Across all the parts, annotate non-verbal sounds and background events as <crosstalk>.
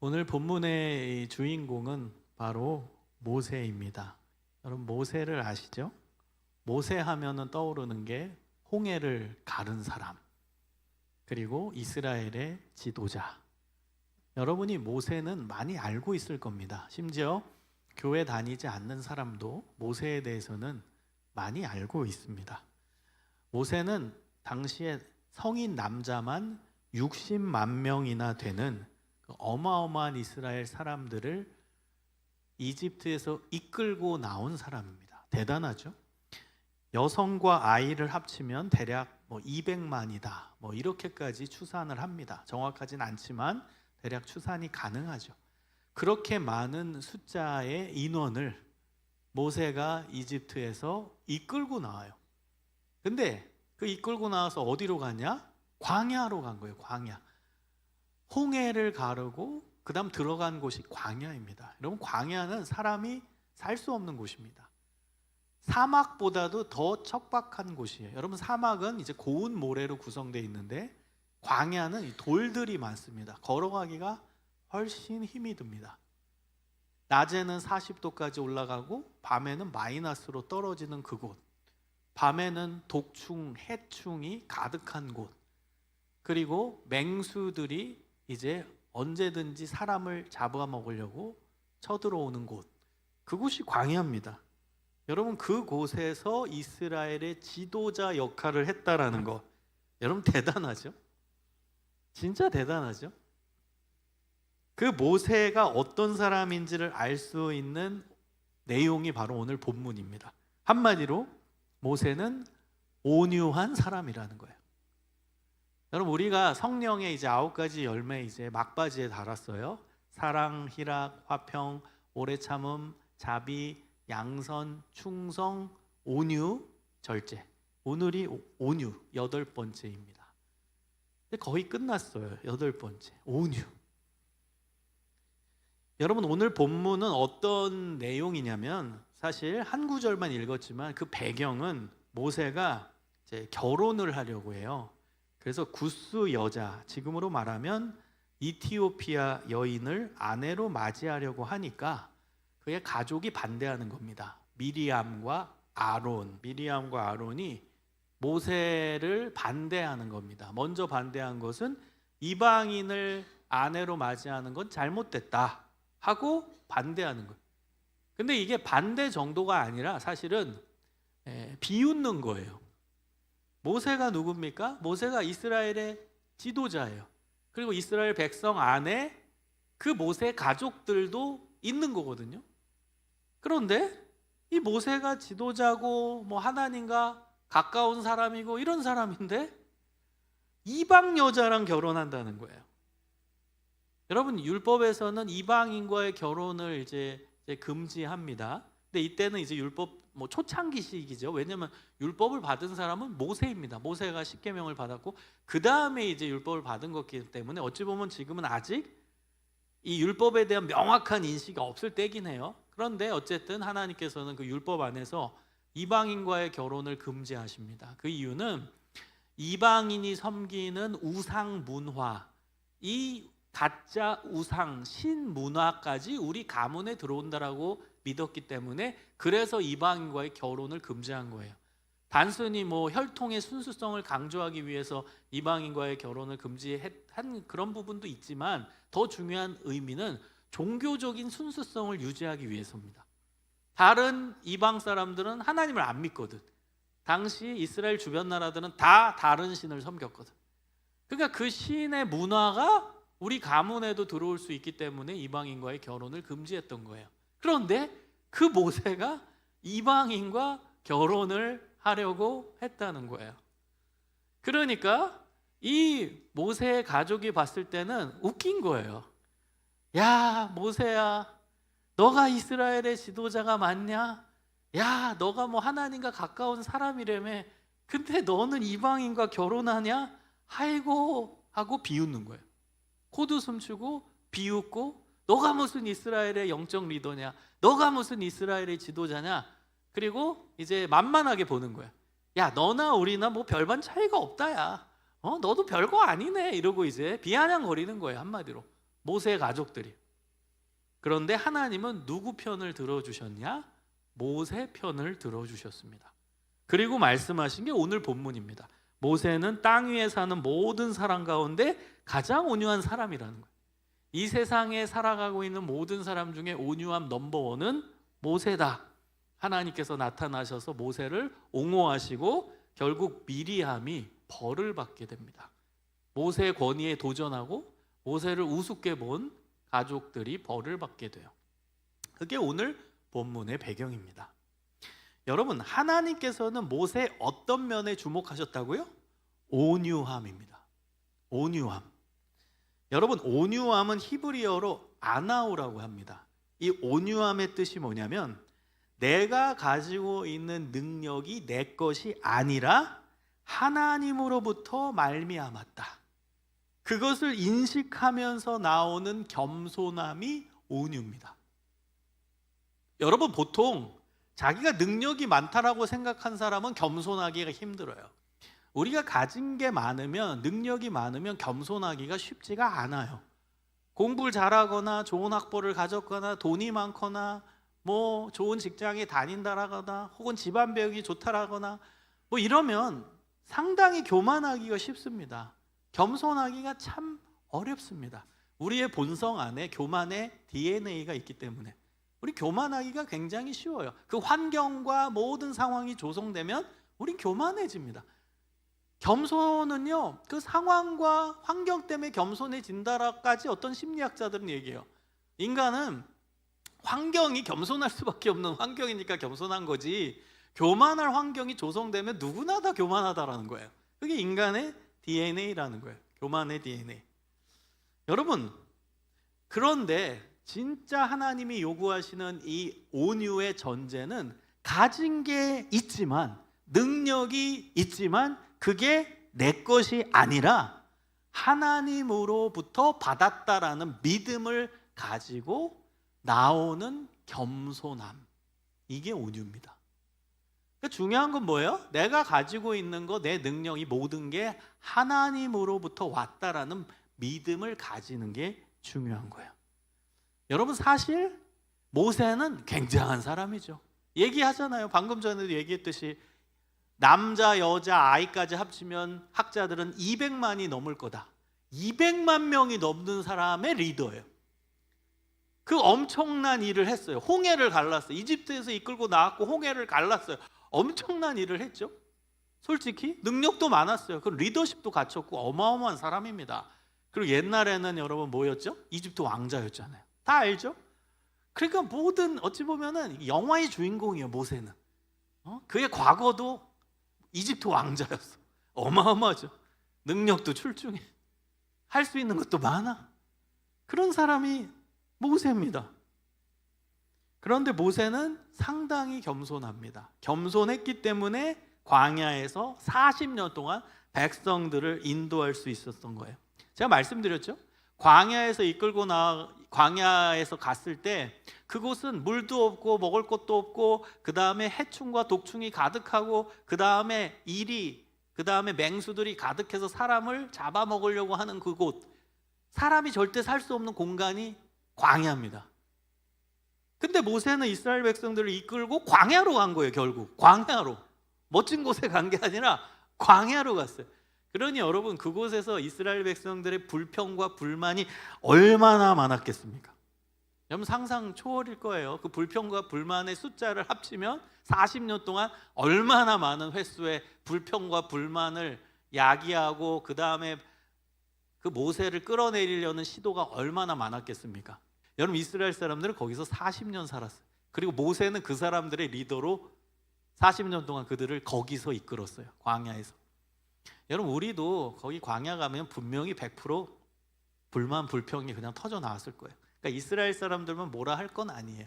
오늘 본문의 이 주인공은 바로 모세입니다. 여러분 모세를 아시죠? 모세 하면은 떠오르는 게 홍해를 가른 사람 그리고 이스라엘의 지도자. 여러분이 모세는 많이 알고 있을 겁니다. 심지어 교회 다니지 않는 사람도 모세에 대해서는 많이 알고 있습니다. 모세는 당시에 성인 남자만 60만 명이나 되는 그 어마어마한 이스라엘 사람들을 이집트에서 이끌고 나온 사람입니다. 대단하죠? 여성과 아이를 합치면 대략 뭐 200만이다. 뭐 이렇게까지 추산을 합니다. 정확하진 않지만 대략 추산이 가능하죠. 그렇게 많은 숫자의 인원을 모세가 이집트에서 이끌고 나와요. 근데 그 이끌고 나와서 어디로 가냐? 광야로 간 거예요. 광야. 홍해를 가르고 그 다음 들어간 곳이 광야입니다. 여러분 광야는 사람이 살 수 없는 곳입니다. 사막보다도 더 척박한 곳이에요. 여러분 사막은 이제 고운 모래로 구성되어 있는데 광야는 이 돌들이 많습니다. 걸어가기가 훨씬 힘이 듭니다. 낮에는 40도까지 올라가고 밤에는 마이너스로 떨어지는 그곳. 밤에는 독충, 해충이 가득한 곳. 그리고 맹수들이 이제 언제든지 사람을 잡아먹으려고 쳐들어오는 곳. 그곳이 광야입니다. 여러분 그곳에서 이스라엘의 지도자 역할을 했다라는 거. 여러분 대단하죠? 진짜 대단하죠? 그 모세가 어떤 사람인지를 알 수 있는 내용이 바로 오늘 본문입니다. 한마디로 모세는 온유한 사람이라는 거예요. 여러분 우리가 성령의 이제 아홉 가지 열매 이제 막바지에 달았어요. 사랑, 희락, 화평, 오래 참음, 자비, 양선, 충성, 온유, 절제. 오늘이 오- 온유 여덟 번째입니다. 거의 끝났어요. 여덟 번째. 온유. 여러분 오늘 본문은 어떤 내용이냐면 사실 한 구절만 읽었지만 그 배경은 모세가 이제 결혼을 하려고 해요. 그래서 구스 여자 지금으로 말하면 이티오피아 여인을 아내로 맞이하려고 하니까 그의 가족이 반대하는 겁니다. 미리암과 아론, 미리암과 아론이 모세를 반대하는 겁니다. 먼저 반대한 것은 이방인을 아내로 맞이하는 건 잘못됐다 하고 반대하는 거예요. 근데 이게 반대 정도가 아니라 사실은 에, 비웃는 거예요. 모세가 누굽니까? 모세가 이스라엘의 지도자예요. 그리고 이스라엘 백성 안에 그 모세 가족들도 있는 거거든요. 그런데 이 모세가 지도자고 뭐 하나님과 가까운 사람이고 이런 사람인데 이방 여자랑 결혼한다는 거예요. 여러분 율법에서는 이방인과의 결혼을 이제, 금지합니다. 근데 이때는 이제 율법 뭐 초창기 시기죠. 왜냐하면 율법을 받은 사람은 모세입니다. 모세가 십계명을 받았고 그 다음에 이제 율법을 받은 것이기 때문에 어찌 보면 지금은 아직 이 율법에 대한 명확한 인식이 없을 때긴 해요. 그런데 어쨌든 하나님께서는 그 율법 안에서 이방인과의 결혼을 금지하십니다. 그 이유는 이방인이 섬기는 우상 문화, 이 가짜 우상 신 문화까지 우리 가문에 들어온다라고 믿었기 때문에 그래서 이방인과의 결혼을 금지한 거예요. 단순히 뭐 혈통의 순수성을 강조하기 위해서 이방인과의 결혼을 금지한 그런 부분도 있지만 더 중요한 의미는 종교적인 순수성을 유지하기 위해서입니다. 다른 이방 사람들은 하나님을 안 믿거든. 당시 이스라엘 주변 나라들은 다 다른 신을 섬겼거든. 그러니까 그 신의 문화가 우리 가문에도 들어올 수 있기 때문에 이방인과의 결혼을 금지했던 거예요. 그런데 그 모세가 이방인과 결혼을 하려고 했다는 거예요. 그러니까 이 모세의 가족이 봤을 때는 웃긴 거예요. 야, 모세야, 너가 이스라엘의 지도자가 맞냐? 야, 너가 뭐 하나님과 가까운 사람이라며. 근데 너는 이방인과 결혼하냐? 아이고 하고 비웃는 거예요. 코웃음 치고 비웃고 너가 무슨 이스라엘의 영적 리더냐? 너가 무슨 이스라엘의 지도자냐? 그리고 이제 만만하게 보는 거야. 야, 너나 우리나 뭐 별반 차이가 없다 야. 어, 너도 별거 아니네. 이러고 이제 비아냥거리는 거예요, 한마디로. 모세 가족들이. 그런데 하나님은 누구 편을 들어주셨냐? 모세 편을 들어주셨습니다. 그리고 말씀하신 게 오늘 본문입니다. 모세는 땅 위에 사는 모든 사람 가운데 가장 온유한 사람이라는 거예요. 이 세상에 살아가고 있는 모든 사람 중에 온유함 넘버원은 모세다. 하나님께서 나타나셔서 모세를 옹호하시고 결국 미리함이 벌을 받게 됩니다. 모세의 권위에 도전하고 모세를 우습게 본 가족들이 벌을 받게 돼요. 그게 오늘 본문의 배경입니다. 여러분, 하나님께서는 모세 어떤 면에 주목하셨다고요? 온유함입니다. 온유함. 여러분, 온유함은 히브리어로 아나우라고 합니다. 이 온유함의 뜻이 뭐냐면 내가 가지고 있는 능력이 내 것이 아니라 하나님으로부터 말미암았다. 그것을 인식하면서 나오는 겸손함이 온유입니다. 여러분 보통 자기가 능력이 많다라고 생각한 사람은 겸손하기가 힘들어요. 우리가 가진 게 많으면 능력이 많으면 겸손하기가 쉽지가 않아요. 공부를 잘하거나 좋은 학벌을 가졌거나 돈이 많거나 뭐 좋은 직장에 다닌다라거나 혹은 집안 배역이 좋다라거나 뭐 이러면 상당히 교만하기가 쉽습니다. 겸손하기가 참 어렵습니다. 우리의 본성 안에 교만의 DNA가 있기 때문에 우리 교만하기가 굉장히 쉬워요. 그 환경과 모든 상황이 조성되면 우리 교만해집니다. 겸손은요, 그 상황과 환경 때문에 겸손해진다라까지 어떤 심리학자들은 얘기해요. 인간은 환경이 겸손할 수밖에 없는 환경이니까 겸손한 거지. 교만할 환경이 조성되면 누구나 다 교만하다라는 거예요. 그게 인간의 DNA라는 거예요. 교만의 DNA. 여러분, 그런데 진짜 하나님이 요구하시는 이 온유의 전제는 가진 게 있지만 능력이 있지만 그게 내 것이 아니라 하나님으로부터 받았다라는 믿음을 가지고 나오는 겸손함. 이게 온유입니다. 그러니까 중요한 건 뭐예요? 내가 가지고 있는 거, 내 능력이 모든 게 하나님으로부터 왔다라는 믿음을 가지는 게 중요한 거예요. 여러분 사실 모세는 굉장한 사람이죠. 얘기하잖아요. 방금 전에도 얘기했듯이 남자, 여자, 아이까지 합치면 학자들은 200만이 넘을 거다. 200만 명이 넘는 사람의 리더예요. 그 엄청난 일을 했어요. 홍해를 갈랐어요. 이집트에서 이끌고 나왔고 홍해를 갈랐어요. 엄청난 일을 했죠. 솔직히 능력도 많았어요. 그 리더십도 갖췄고 어마어마한 사람입니다. 그리고 옛날에는 여러분 뭐였죠? 이집트 왕자였잖아요. 다 알죠? 그러니까 모든 어찌 보면은 영화의 주인공이에요. 모세는 어? 그의 과거도 이집트 왕자였어. 어마어마하죠. 능력도 출중해. 할 수 있는 것도 많아. 그런 사람이 모세입니다. 그런데 모세는 상당히 겸손합니다. 겸손했기 때문에 광야에서 40년 동안 백성들을 인도할 수 있었던 거예요. 제가 말씀드렸죠? 광야에서 이끌고 나 광야에서 갔을 때 그곳은 물도 없고 먹을 것도 없고 그 다음에 해충과 독충이 가득하고 그 다음에 일이 그 다음에 맹수들이 가득해서 사람을 잡아먹으려고 하는 그곳 사람이 절대 살 수 없는 공간이 광야입니다. 근데 모세는 이스라엘 백성들을 이끌고 광야로 간 거예요, 결국. 광야로. 멋진 곳에 간 게 아니라 광야로 갔어요. 그러니 여러분 그곳에서 이스라엘 백성들의 불평과 불만이 얼마나 많았겠습니까? 여러분 상상 초월일 거예요. 그 불평과 불만의 숫자를 합치면 40년 동안 얼마나 많은 횟수의 불평과 불만을 야기하고 그 다음에 그 모세를 끌어내리려는 시도가 얼마나 많았겠습니까? 여러분 이스라엘 사람들은 거기서 40년 살았어요. 그리고 모세는 그 사람들의 리더로 40년 동안 그들을 거기서 이끌었어요. 광야에서. 여러분 우리도 거기 광야 가면 분명히 100% 불만 불평이 그냥 터져 나왔을 거예요. 그러니까 이스라엘 사람들만 뭐라 할 건 아니에요.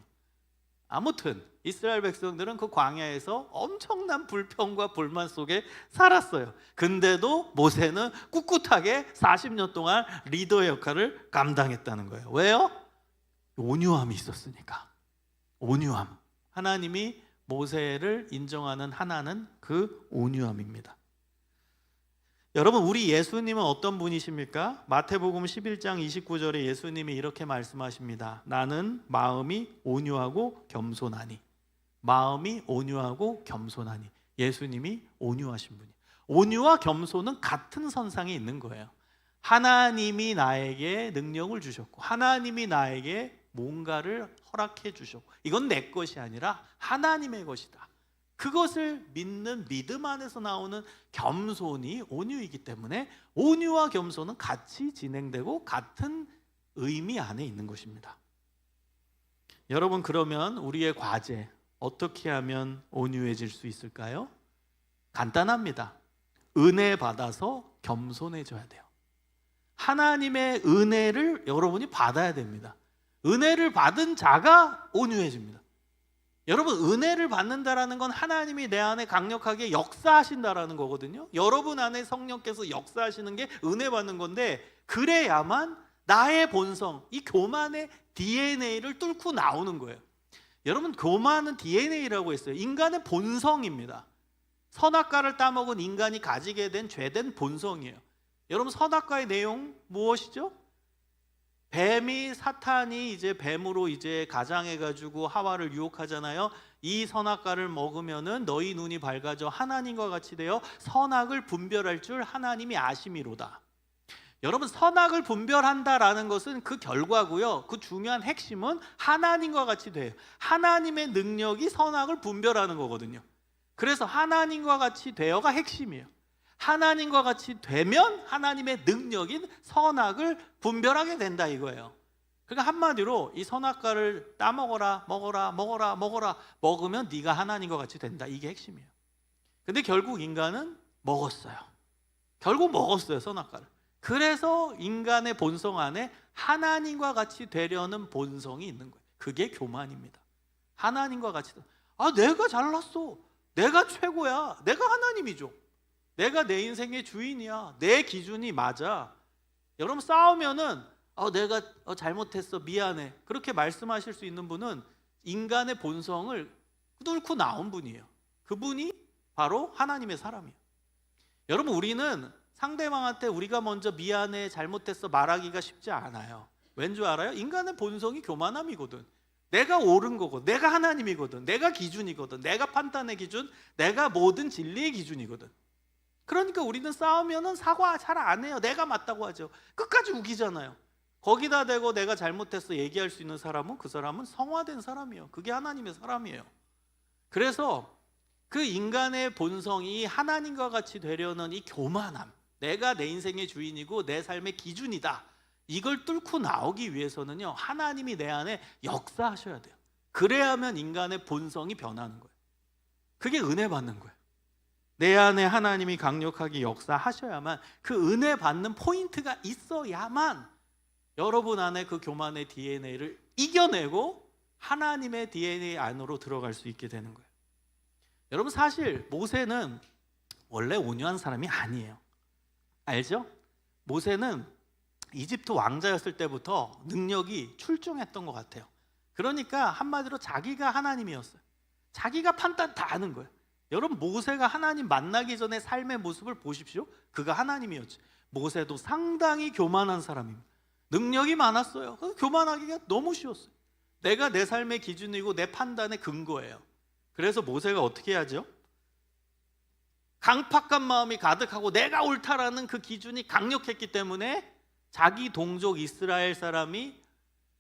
아무튼 이스라엘 백성들은 그 광야에서 엄청난 불평과 불만 속에 살았어요. 근데도 모세는 꿋꿋하게 40년 동안 리더의 역할을 감당했다는 거예요. 왜요? 온유함이 있었으니까. 온유함. 하나님이 모세를 인정하는 하나는 그 온유함입니다. 여러분 우리 예수님은 어떤 분이십니까? 마태복음 11장 29절에 예수님이 이렇게 말씀하십니다. 나는 마음이 온유하고 겸손하니. 마음이 온유하고 겸손하니. 예수님이 온유하신 분이. 온유와 겸손은 같은 선상에 있는 거예요. 하나님이 나에게 능력을 주셨고 하나님이 나에게 뭔가를 허락해 주셨고 이건 내 것이 아니라 하나님의 것이다. 그것을 믿는 믿음 안에서 나오는 겸손이 온유이기 때문에 온유와 겸손은 같이 진행되고 같은 의미 안에 있는 것입니다. 여러분 그러면 우리의 과제 어떻게 하면 온유해질 수 있을까요? 간단합니다. 은혜 받아서 겸손해져야 돼요. 하나님의 은혜를 여러분이 받아야 됩니다. 은혜를 받은 자가 온유해집니다. 여러분 은혜를 받는다라는 건 하나님이 내 안에 강력하게 역사하신다라는 거거든요. 여러분 안에 성령께서 역사하시는 게 은혜 받는 건데 그래야만 나의 본성, 이 교만의 DNA를 뚫고 나오는 거예요. 여러분 교만은 DNA라고 했어요. 인간의 본성입니다. 선악과를 따먹은 인간이 가지게 된 죄된 본성이에요. 여러분 선악과의 내용 무엇이죠? 뱀이 사탄이 이제 뱀으로 이제 가장해 가지고 하와를 유혹하잖아요. 이 선악과를 먹으면은 너희 눈이 밝아져 하나님과 같이 되어 선악을 분별할 줄 하나님이 아심이로다. 여러분 선악을 분별한다라는 것은 그 결과고요. 그 중요한 핵심은 하나님과 같이 돼요. 하나님의 능력이 선악을 분별하는 거거든요. 그래서 하나님과 같이 되어가 핵심이에요. 하나님과 같이 되면 하나님의 능력인 선악을 분별하게 된다 이거예요. 그러니까 한마디로 이 선악과를 따먹어라 먹어라 먹어라 먹어라 먹으면 네가 하나님과 같이 된다 이게 핵심이에요. 근데 결국 인간은 먹었어요. 결국 먹었어요 선악과를. 그래서 인간의 본성 안에 하나님과 같이 되려는 본성이 있는 거예요. 그게 교만입니다. 하나님과 같이 아 내가 잘났어. 내가 최고야. 내가 하나님이죠. 내가 내 인생의 주인이야. 내 기준이 맞아. 여러분 싸우면은 어, 내가 어, 잘못했어 미안해 그렇게 말씀하실 수 있는 분은 인간의 본성을 뚫고 나온 분이에요. 그분이 바로 하나님의 사람이에요. 여러분 우리는 상대방한테 우리가 먼저 미안해 잘못했어 말하기가 쉽지 않아요. 왠 줄 알아요? 인간의 본성이 교만함이거든. 내가 옳은 거고 내가 하나님이거든. 내가 기준이거든. 내가 판단의 기준, 내가 모든 진리의 기준이거든. 그러니까 우리는 싸우면은 사과 잘 안 해요. 내가 맞다고 하죠. 끝까지 우기잖아요. 거기다 대고 내가 잘못했어 얘기할 수 있는 사람은 그 사람은 성화된 사람이에요. 그게 하나님의 사람이에요. 그래서 그 인간의 본성이 하나님과 같이 되려는 이 교만함, 내가 내 인생의 주인이고 내 삶의 기준이다. 이걸 뚫고 나오기 위해서는요, 하나님이 내 안에 역사하셔야 돼요. 그래야만 인간의 본성이 변하는 거예요. 그게 은혜 받는 거예요. 내 안에 하나님이 강력하게 역사하셔야만 그 은혜 받는 포인트가 있어야만 여러분 안에 그 교만의 DNA를 이겨내고 하나님의 DNA 안으로 들어갈 수 있게 되는 거예요. 여러분 사실 모세는 원래 온유한 사람이 아니에요. 알죠? 모세는 이집트 왕자였을 때부터 능력이 출중했던 것 같아요. 그러니까 한마디로 자기가 하나님이었어요. 자기가 판단 다 하는 거예요. 여러분 모세가 하나님 만나기 전에 삶의 모습을 보십시오. 그가 하나님이었지. 모세도 상당히 교만한 사람입니다. 능력이 많았어요. 그 교만하기가 너무 쉬웠어요. 내가 내 삶의 기준이고 내 판단의 근거예요. 그래서 모세가 어떻게 하죠? 강팍한 마음이 가득하고 내가 옳다라는 그 기준이 강력했기 때문에 자기 동족 이스라엘 사람이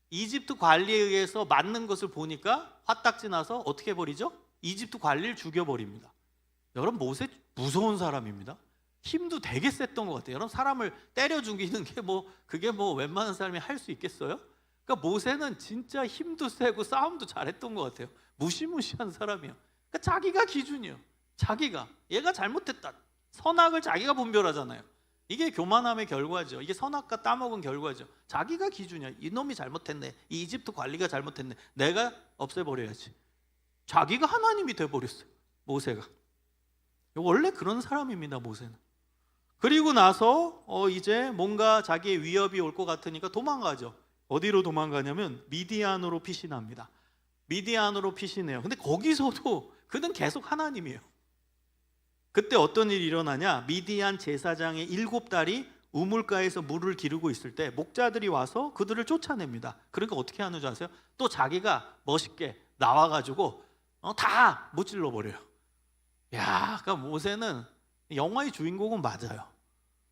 이집트 관리에 의해서 맞는 것을 보니까 화딱지 나서 어떻게 버리죠? 이집트 관리를 죽여버립니다. 여러분 모세 무서운 사람입니다. 힘도 되게 셌던 것 같아요. 여러분 사람을 때려 죽이는 게 뭐 그게 뭐 웬만한 사람이 할 수 있겠어요? 그러니까 모세는 진짜 힘도 세고 싸움도 잘했던 것 같아요. 무시무시한 사람이에요. 그러니까 자기가 기준이요. 자기가 얘가 잘못했다. 선악을 자기가 분별하잖아요. 이게 교만함의 결과죠. 이게 선악과 따먹은 결과죠. 자기가 기준이야. 이놈이 잘못했네. 이 이집트 관리가 잘못했네. 내가 없애버려야지. 자기가 하나님이 돼버렸어요. 모세가. 원래 그런 사람입니다. 모세는. 그리고 나서 어 이제 뭔가 자기의 위협이 올 것 같으니까 도망가죠. 어디로 도망가냐면 미디안으로 피신합니다. 미디안으로 피신해요. 근데 거기서도 그는 계속 하나님이에요. 그때 어떤 일이 일어나냐? 미디안 제사장의 일곱 딸이 우물가에서 물을 기르고 있을 때 목자들이 와서 그들을 쫓아냅니다. 그러니까 어떻게 하는 줄 아세요? 또 자기가 멋있게 나와가지고 어, 다 무찔러 버려요. 야, 그러니까 모세는 영화의 주인공은 맞아요.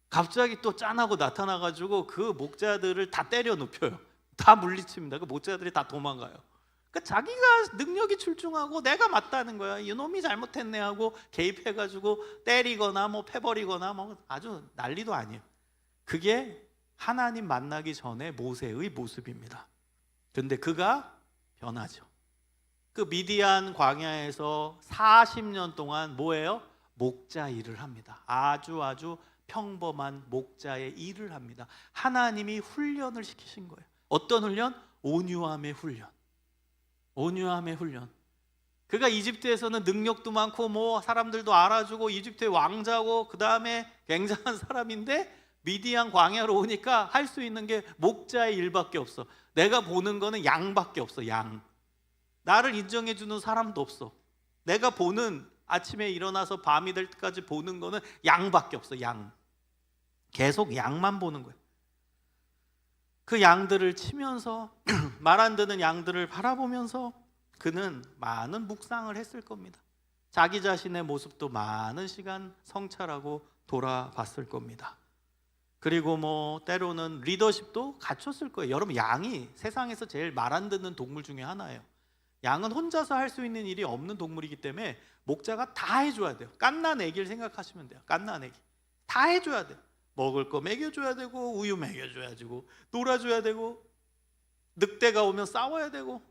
갑자기 또 짠하고 나타나가지고 그 목자들을 다 때려 눕혀요. 다 물리칩니다. 그 목자들이 다 도망가요. 그러니까 자기가 능력이 출중하고 내가 맞다는 거야. 이놈이 잘못했네 하고 개입해가지고 때리거나 뭐 패버리거나 뭐 아주 난리도 아니에요. 그게 하나님 만나기 전에 모세의 모습입니다. 근데 그가 변하죠. 그 미디안 광야에서 40년 동안 뭐예요? 목자 일을 합니다. 아주 아주 평범한 목자의 일을 합니다. 하나님이 훈련을 시키신 거예요. 어떤 훈련? 온유함의 훈련. 온유함의 훈련. 그가 이집트에서는 능력도 많고 뭐 사람들도 알아주고 이집트의 왕자고 그 다음에 굉장한 사람인데 미디안 광야로 오니까 할 수 있는 게 목자의 일밖에 없어. 내가 보는 거는 양밖에 없어. 양. 나를 인정해 주는 사람도 없어. 내가 보는 아침에 일어나서 밤이 될 때까지 보는 거는 양밖에 없어. 양. 계속 양만 보는 거야. 그 양들을 치면서 <clears throat> 말 안 듣는 양들을 바라보면서 그는 많은 묵상을 했을 겁니다. 자기 자신의 모습도 많은 시간 성찰하고 돌아봤을 겁니다. 그리고 뭐 때로는 리더십도 갖췄을 거예요. 여러분 양이 세상에서 제일 말 안 듣는 동물 중에 하나예요. 양은 혼자서 할 수 있는 일이 없는 동물이기 때문에 목자가 다 해줘야 돼요. 깐난 애기를 생각하시면 돼요. 깐난 애기 다 해줘야 돼요. 먹을 거 먹여줘야 되고 우유 먹여줘야 되고 놀아줘야 되고 늑대가 오면 싸워야 되고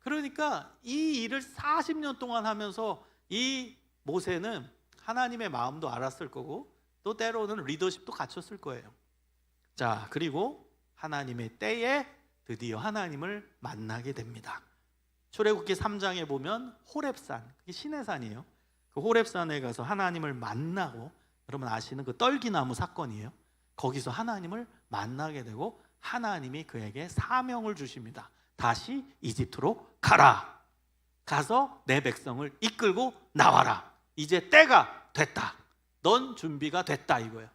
그러니까 이 일을 40년 동안 하면서 이 모세는 하나님의 마음도 알았을 거고 또 때로는 리더십도 갖췄을 거예요. 자 그리고 하나님의 때에 드디어 하나님을 만나게 됩니다. 출애굽기 3장에 보면 호렙산, 그게 신의 산이에요. 그 호렙산에 가서 하나님을 만나고 여러분 아시는 그 떨기나무 사건이에요. 거기서 하나님을 만나게 되고 하나님이 그에게 사명을 주십니다. 다시 이집트로 가라. 가서 내 백성을 이끌고 나와라. 이제 때가 됐다. 넌 준비가 됐다 이거예요.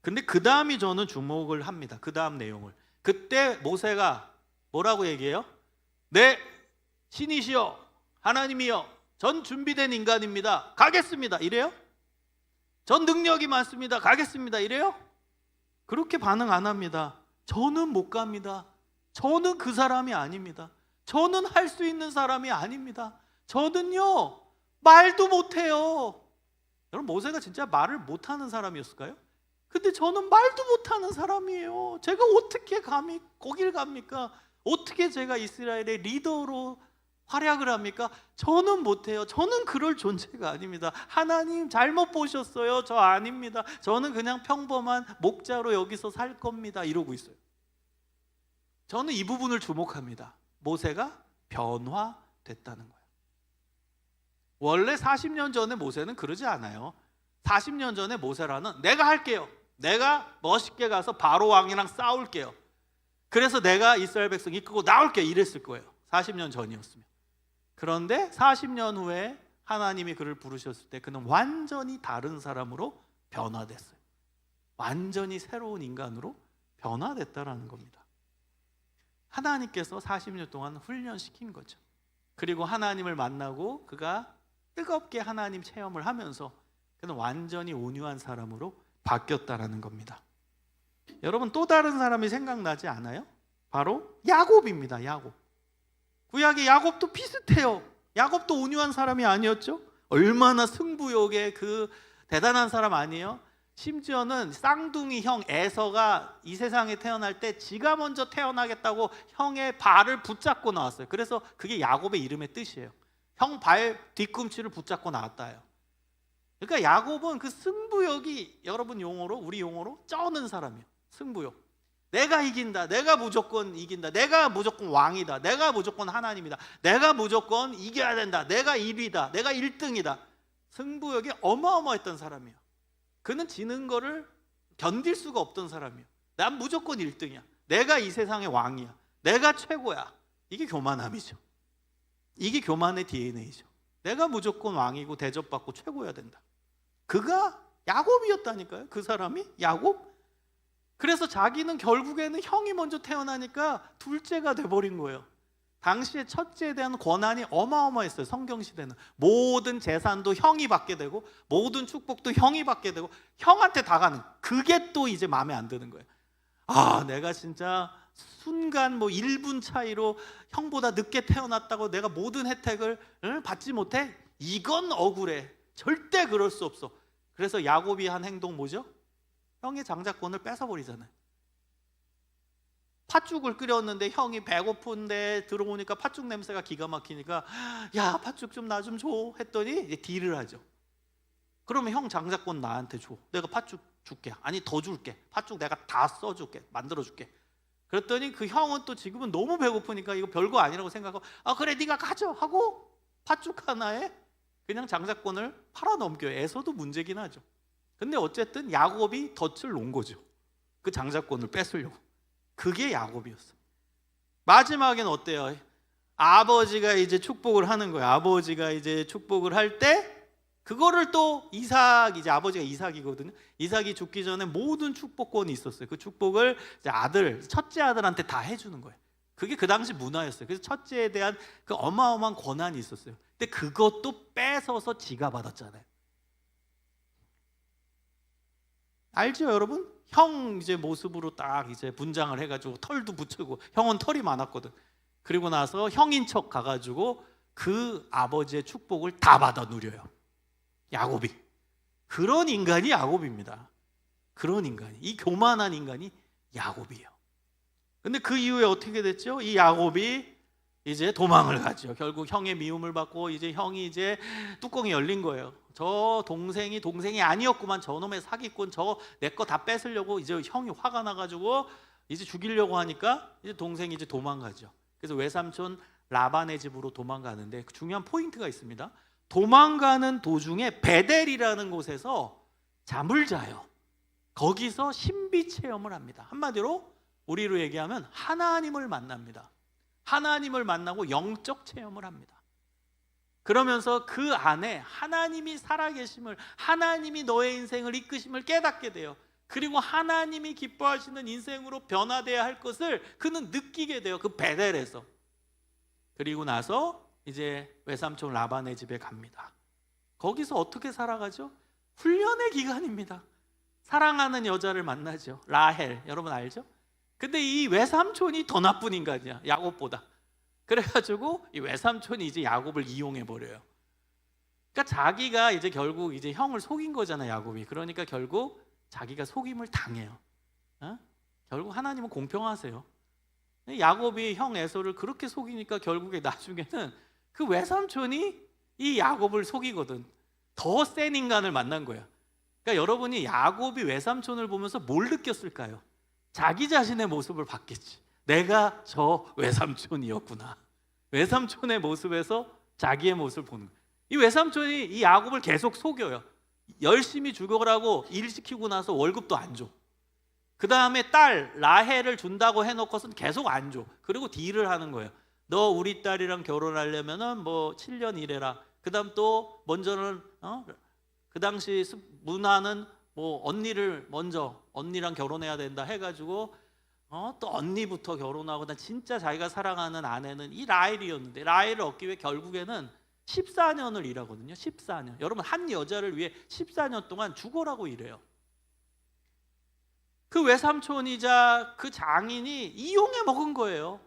근데 그 다음이 저는 주목을 합니다. 그 다음 내용을. 그때 모세가 뭐라고 얘기해요? 네, 신이시여, 하나님이여, 전 준비된 인간입니다. 가겠습니다. 이래요? 전 능력이 많습니다. 가겠습니다. 이래요? 그렇게 반응 안 합니다. 저는 못 갑니다. 저는 그 사람이 아닙니다. 저는 할 수 있는 사람이 아닙니다. 저는요, 말도 못해요. 여러분, 모세가 진짜 말을 못하는 사람이었을까요? 근데 저는 말도 못하는 사람이에요. 제가 어떻게 감히 거길 갑니까? 어떻게 제가 이스라엘의 리더로 활약을 합니까? 저는 못해요. 저는 그럴 존재가 아닙니다. 하나님 잘못 보셨어요. 저 아닙니다. 저는 그냥 평범한 목자로 여기서 살 겁니다. 이러고 있어요. 저는 이 부분을 주목합니다. 모세가 변화됐다는 거예요. 원래 40년 전에 모세는 그러지 않아요. 40년 전에 모세라는 내가 할게요. 내가 멋있게 가서 바로 왕이랑 싸울게요. 그래서 내가 이스라엘 백성 이끌고 나올게 이랬을 거예요. 40년 전이었으면. 그런데 40년 후에 하나님이 그를 부르셨을 때 그는 완전히 다른 사람으로 변화됐어요. 완전히 새로운 인간으로 변화됐다라는 겁니다. 하나님께서 40년 동안 훈련시킨 거죠. 그리고 하나님을 만나고 그가 뜨겁게 하나님 체험을 하면서 그는 완전히 온유한 사람으로 바뀌었다라는 겁니다. 여러분 또 다른 사람이 생각나지 않아요? 바로 야곱입니다. 야곱. 구약의 야곱도 비슷해요. 야곱도 온유한 사람이 아니었죠? 얼마나 승부욕의 그 대단한 사람 아니에요? 심지어는 쌍둥이 형 에서가 이 세상에 태어날 때 지가 먼저 태어나겠다고 형의 발을 붙잡고 나왔어요. 그래서 그게 야곱의 이름의 뜻이에요. 형 발 뒤꿈치를 붙잡고 나왔다요. 그러니까 야곱은 그 승부욕이 여러분 용어로 우리 용어로 쩌는 사람이에요. 승부욕. 내가 이긴다. 내가 무조건 이긴다. 내가 무조건 왕이다. 내가 무조건 하나님이다. 내가 무조건 이겨야 된다. 내가 1위다. 내가 1등이다. 승부욕이 어마어마했던 사람이에요. 그는 지는 거를 견딜 수가 없던 사람이에요. 난 무조건 1등이야. 내가 이 세상의 왕이야. 내가 최고야. 이게 교만함이죠. 이게 교만의 DNA죠. 내가 무조건 왕이고 대접받고 최고야 된다. 그가 야곱이었다니까요. 그 사람이 야곱. 그래서 자기는 결국에는 형이 먼저 태어나니까 둘째가 돼버린 거예요. 당시에 첫째에 대한 권한이 어마어마했어요. 성경 시대는 모든 재산도 형이 받게 되고 모든 축복도 형이 받게 되고 형한테 다 가는. 그게 또 이제 마음에 안 드는 거예요. 아, 내가 진짜 순간 뭐 1분 차이로 형보다 늦게 태어났다고 내가 모든 혜택을 응? 받지 못해? 이건 억울해. 절대 그럴 수 없어. 그래서 야곱이 한 행동 뭐죠? 형의 장자권을 뺏어버리잖아요. 팥죽을 끓였는데 형이 배고픈데 들어오니까 팥죽 냄새가 기가 막히니까 야 팥죽 좀 나 좀 줘 했더니 딜을 하죠. 그러면 형 장자권 나한테 줘. 내가 팥죽 줄게. 아니 더 줄게. 팥죽 내가 다 써줄게. 만들어줄게. 그랬더니 그 형은 또 지금은 너무 배고프니까 이거 별거 아니라고 생각하고 아 그래 네가 가져 하고 팥죽 하나에 그냥 장자권을 팔아 넘겨요. 에서도 문제긴 하죠. 근데 어쨌든 야곱이 덫을 놓은 거죠. 그 장자권을 뺏으려고. 그게 야곱이었어. 마지막엔 어때요? 아버지가 이제 축복을 하는 거예요. 아버지가 이제 축복을 할 때 그거를 또 이삭 이제 아버지가 이삭이거든요. 이삭이 죽기 전에 모든 축복권이 있었어요. 그 축복을 아들 첫째 아들한테 다 해주는 거예요. 그게 그 당시 문화였어요. 그래서 첫째에 대한 그 어마어마한 권한이 있었어요. 근데 그것도 뺏어서 지가 받았잖아요. 알죠, 여러분? 형 이제 모습으로 딱 이제 분장을 해가지고 털도 붙이고 형은 털이 많았거든. 그리고 나서 형인 척 가가지고 그 아버지의 축복을 다 받아 누려요. 야곱이 그런 인간이 야곱입니다. 그런 인간이 이 교만한 인간이 야곱이에요. 근데 그 이후에 어떻게 됐죠? 이 야곱이 이제 도망을 가죠. 결국 형의 미움을 받고 이제 형이 이제 뚜껑이 열린 거예요. 저 동생이 동생이 아니었구만. 저놈의 사기꾼 저내거 다 뺏으려고 이제 형이 화가 나가지고 이제 죽이려고 하니까 이제 동생이 이제 도망가죠. 그래서 외삼촌 라반의 집으로 도망가는데 중요한 포인트가 있습니다. 도망가는 도중에 베델이라는 곳에서 잠을 자요. 거기서 신비 체험을 합니다. 한마디로 우리로 얘기하면 하나님을 만납니다. 하나님을 만나고 영적 체험을 합니다. 그러면서 그 안에 하나님이 살아계심을, 하나님이 너의 인생을 이끄심을 깨닫게 돼요. 그리고 하나님이 기뻐하시는 인생으로 변화돼야 할 것을 그는 느끼게 돼요. 그 베델에서. 그리고 나서 이제 외삼촌 라반의 집에 갑니다. 거기서 어떻게 살아가죠? 훈련의 기간입니다. 사랑하는 여자를 만나죠. 라헬. 여러분 알죠? 근데 이 외삼촌이 더 나쁜 인간이야. 야곱보다. 그래가지고 이 외삼촌이 이제 야곱을 이용해 버려요. 그러니까 자기가 이제 결국 이제 형을 속인 거잖아 야곱이. 그러니까 결국 자기가 속임을 당해요. 어? 결국 하나님은 공평하세요. 야곱이 형 에서를 그렇게 속이니까 결국에 나중에는 그 외삼촌이 이 야곱을 속이거든. 더 센 인간을 만난 거야. 그러니까 여러분이 야곱이 외삼촌을 보면서 뭘 느꼈을까요? 자기 자신의 모습을 봤겠지. 내가 저 외삼촌이었구나. 외삼촌의 모습에서 자기의 모습을 보는 거야. 이 외삼촌이 이 야곱을 계속 속여요. 열심히 죽어라고 일 시키고 나서 월급도 안 줘. 그 다음에 딸 라헬을 준다고 해놓고선 계속 안 줘. 그리고 딜을 하는 거예요. 너 우리 딸이랑 결혼하려면은 뭐 7년 일해라. 그 다음 또 먼저는 어? 그 당시 습- 문화는 뭐 언니를 먼저 언니랑 결혼해야 된다 해가지고 어? 또 언니부터 결혼하고 난 진짜 자기가 사랑하는 아내는 이 라헬이었는데 라헬을 얻기 위해 결국에는 14년을 일하거든요. 14년. 여러분 한 여자를 위해 14년 동안 죽어라고 일해요. 그 외삼촌이자 그 장인이 이용해 먹은 거예요.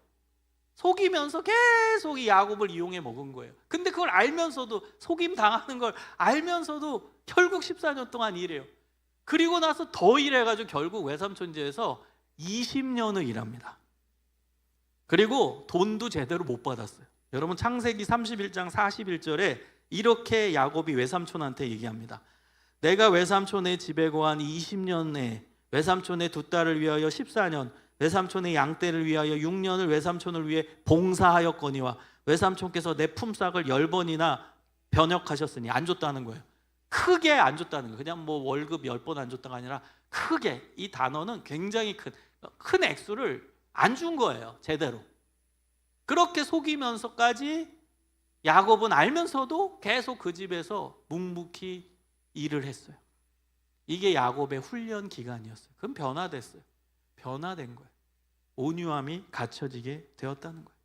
속이면서 계속 이 야곱을 이용해 먹은 거예요. 근데 그걸 알면서도 속임 당하는 걸 알면서도 결국 14년 동안 일해요. 그리고 나서 더 일해가지고 결국 외삼촌제에서 20년을 일합니다. 그리고 돈도 제대로 못 받았어요. 여러분 창세기 31장 41절에 이렇게 야곱이 외삼촌한테 얘기합니다. 내가 외삼촌의 집에 거한 20년에 외삼촌의 두 딸을 위하여 14년 외삼촌의 양떼를 위하여 6년을 외삼촌을 위해 봉사하였거니와 외삼촌께서 내 품삯을 열 번이나 변역하셨으니 안 줬다는 거예요. 크게 안 줬다는 거예요. 그냥 뭐 월급 열번안 줬다가 아니라 크게 이 단어는 굉장히 큰 큰 액수를 안 준 거예요. 제대로. 그렇게 속이면서까지 야곱은 알면서도 계속 그 집에서 묵묵히 일을 했어요. 이게 야곱의 훈련 기간이었어요. 그럼 변화됐어요. 변화된 거예요. 온유함이 갖춰지게 되었다는 거예요.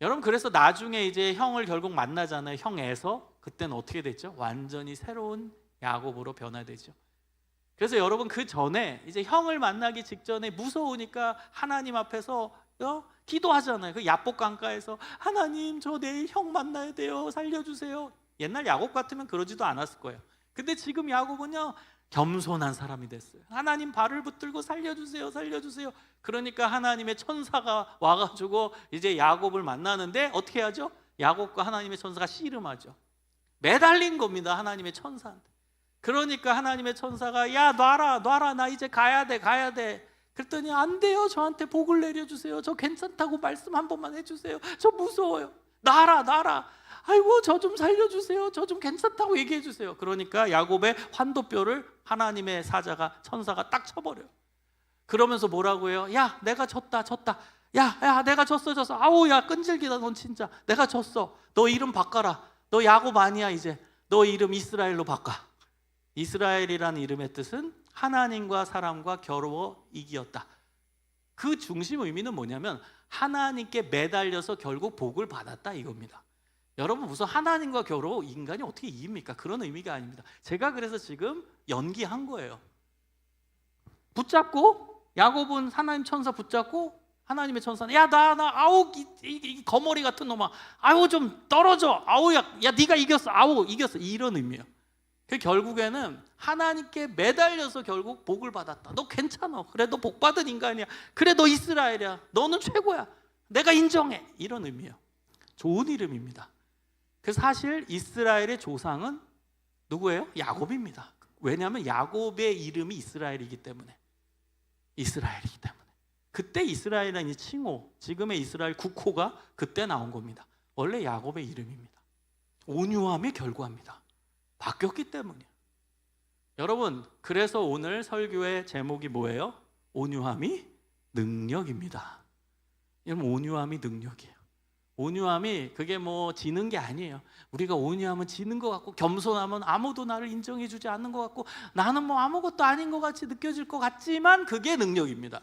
여러분 그래서 나중에 이제 형을 결국 만나잖아요. 형에서 그때는 어떻게 됐죠? 완전히 새로운 야곱으로 변화되죠. 그래서 여러분 그 전에 이제 형을 만나기 직전에 무서우니까 하나님 앞에서 어? 기도하잖아요. 그 야복 강가에서 하나님 저 내일 형 만나야 돼요. 살려주세요. 옛날 야곱 같으면 그러지도 않았을 거예요. 근데 지금 야곱은요 겸손한 사람이 됐어요. 하나님 발을 붙들고 살려주세요, 살려주세요. 그러니까 하나님의 천사가 와가지고 이제 야곱을 만나는데 어떻게 하죠? 야곱과 하나님의 천사가 씨름하죠. 매달린 겁니다, 하나님의 천사한테. 그러니까 하나님의 천사가 야 놔라, 놔라, 나 이제 가야 돼, 가야 돼. 그랬더니 안 돼요, 저한테 복을 내려주세요. 저 괜찮다고 말씀 한 번만 해주세요. 저 무서워요. 놔라, 놔라. 아이고 저 좀 살려주세요. 저 좀 괜찮다고 얘기해 주세요. 그러니까 야곱의 환도뼈를 하나님의 사자가 천사가 딱 쳐버려요. 그러면서 뭐라고 해요? 야 내가 졌다 졌다. 야, 야 내가 졌어 졌어. 아우 야 끈질기다 넌 진짜. 내가 졌어. 너 이름 바꿔라. 너 야곱 아니야 이제. 너 이름 이스라엘로 바꿔. 이스라엘이라는 이름의 뜻은 하나님과 사람과 겨루어 이기었다. 그 중심 의미는 뭐냐면 하나님께 매달려서 결국 복을 받았다 이겁니다. 여러분 무슨 하나님과 겨루어 인간이 어떻게 이깁니까? 그런 의미가 아닙니다. 제가 그래서 지금 연기한 거예요. 붙잡고 야곱은 하나님 천사 붙잡고 하나님의 천사는 야 나 나 아우 이, 이, 이 거머리 같은 놈아 아우 좀 떨어져 아우 야, 야 네가 이겼어 아우 이겼어 이런 의미예요. 그 결국에는 하나님께 매달려서 결국 복을 받았다. 너 괜찮아. 그래 너 복 받은 인간이야. 그래 너 이스라엘이야. 너는 최고야. 내가 인정해. 이런 의미예요. 좋은 이름입니다. 그래서 사실 이스라엘의 조상은 누구예요? 야곱입니다. 왜냐하면 야곱의 이름이 이스라엘이기 때문에 이스라엘이기 때문에 그때 이스라엘이라는 이 칭호 지금의 이스라엘 국호가 그때 나온 겁니다. 원래 야곱의 이름입니다. 온유함의 결과입니다. 바뀌었기 때문이에요. 여러분 그래서 오늘 설교의 제목이 뭐예요? 온유함이 능력입니다. 여러분 온유함이 능력이에요. 온유함이 그게 뭐 지는 게 아니에요. 우리가 온유하면 지는 것 같고 겸손하면 아무도 나를 인정해 주지 않는 것 같고 나는 뭐 아무것도 아닌 것 같이 느껴질 것 같지만 그게 능력입니다.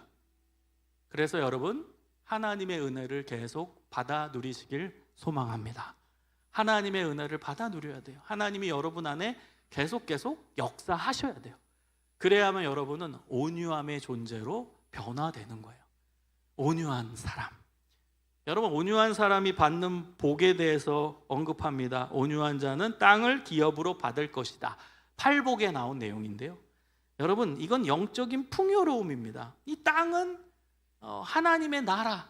그래서 여러분 하나님의 은혜를 계속 받아 누리시길 소망합니다. 하나님의 은혜를 받아 누려야 돼요. 하나님이 여러분 안에 계속 계속 역사하셔야 돼요. 그래야만 여러분은 온유함의 존재로 변화되는 거예요. 온유한 사람. 여러분 온유한 사람이 받는 복에 대해서 언급합니다. 온유한 자는 땅을 기업으로 받을 것이다. 팔복에 나온 내용인데요. 여러분 이건 영적인 풍요로움입니다. 이 땅은 어, 하나님의 나라.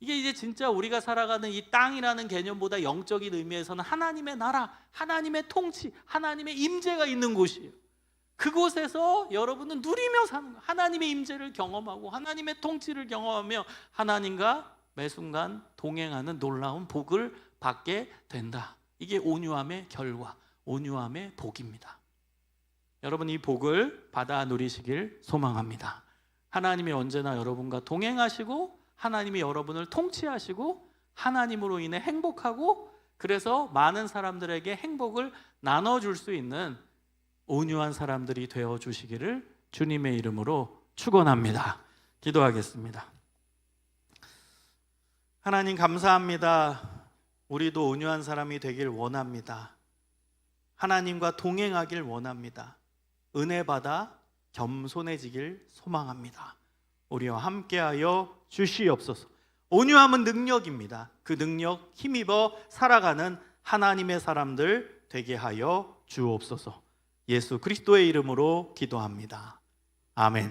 이게 이제 진짜 우리가 살아가는 이 땅이라는 개념보다 영적인 의미에서는 하나님의 나라, 하나님의 통치, 하나님의 임재가 있는 곳이에요. 그곳에서 여러분은 누리며 사는 거예요. 하나님의 임재를 경험하고 하나님의 통치를 경험하며 하나님과 매 순간 동행하는 놀라운 복을 받게 된다. 이게 온유함의 결과, 온유함의 복입니다. 여러분 이 복을 받아 누리시길 소망합니다. 하나님이 언제나 여러분과 동행하시고 하나님이 여러분을 통치하시고 하나님으로 인해 행복하고 그래서 많은 사람들에게 행복을 나눠 줄 수 있는 온유한 사람들이 되어 주시기를 주님의 이름으로 축원합니다. 기도하겠습니다. 하나님 감사합니다. 우리도 온유한 사람이 되길 원합니다. 하나님과 동행하길 원합니다. 은혜 받아 겸손해지길 소망합니다. 우리와 함께하여 주시옵소서. 온유함은 능력입니다. 그 능력 힘입어 살아가는 하나님의 사람들 되게 하여 주옵소서. 예수 그리스도의 이름으로 기도합니다. 아멘.